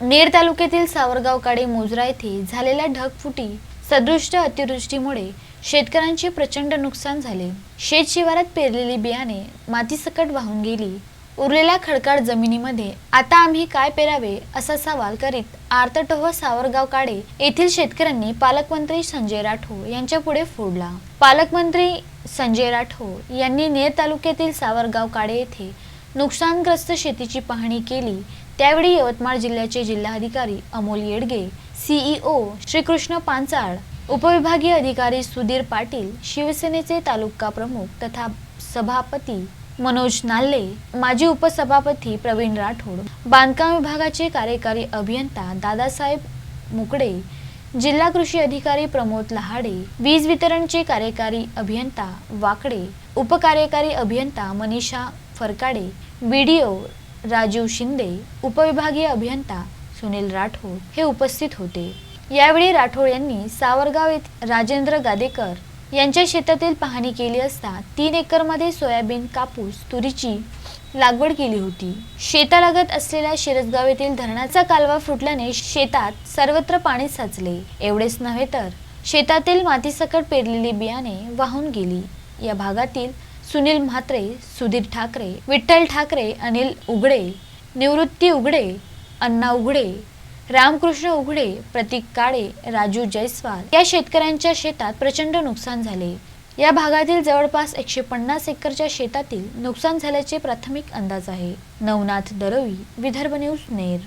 नेर तालुक्यातील सावरगाव काडे मोजरा येथे झालेल्या ढगफुटी सदृष्ट अतिवृष्टीमुळे शेतकऱ्यांचे प्रचंड नुकसान झाले. शेत शिवारात पेरलेली बियाणे मातीसकट वाहून गेली. उरलेल्या खडकाळ जमिनीमध्ये आता आम्ही काय पेरावे असा सवाल करीत आर्तटोह सावरगाव काडे येथील शेतकऱ्यांनी पालकमंत्री संजय राठोड यांच्या पुढे फोडला. पालकमंत्री संजय राठोड यांनी नेर तालुक्यातील सावरगाव काडे येथे नुकसानग्रस्त शेतीची पाहणी केली. त्यावेळी यवतमाळ जिल्ह्याचे जिल्हाधिकारी अमोल येडगे सीईओ श्रीकृष्ण पांचाळ उपविभागीय अधिकारी सुधीर पाटील शिवसेनेचे तालुका प्रमुख तथा सभापती मनोज नाल्ले माजी उपसभापती प्रवीण राठोड बांधकाम विभागाचे कार्यकारी अभियंता दादासाहेब मुकडे जिल्हा कृषी अधिकारी प्रमोद लहाडे वीज वितरणचे कार्यकारी अभियंता वाकडे उपकार्यकारी अभियंता मनीषा फरकाडे बीडीओ राजीव शिंदे उपविभागीय अभियंता सुनील राठोड हे उपस्थित होते. यावेळी राठोड यांनी सावरगाव येथे राजेंद्र गादेकर यांच्या शेतातील पाहणी केली असता तीन एकरमध्ये सोयाबीन कापूस तुरीची लागवड केली होती. शेतालागत असलेल्या शिरसगाव येथील धरणाचा कालवा फुटल्याने शेतात सर्वत्र पाणी साचले. एवढेच नव्हे तर शेतातील मातीसकट पेरलेली बियाणे वाहून गेली. या भागातील सुनील म्हात्रे सुधीर ठाकरे विठ्ठल ठाकरे अनिल उघडे निवृत्ती उघडे अण्णा उघडे रामकृष्ण उघडे प्रतीक काळे राजू जयस्वाल या शेतकऱ्यांच्या शेतात प्रचंड नुकसान झाले. या भागातील जवळपास एकशे पन्नास एकरच्या शेतातील नुकसान झाल्याचे प्राथमिक अंदाज आहे. नवनाथ दरवी विदर्भ न्यूज नेर.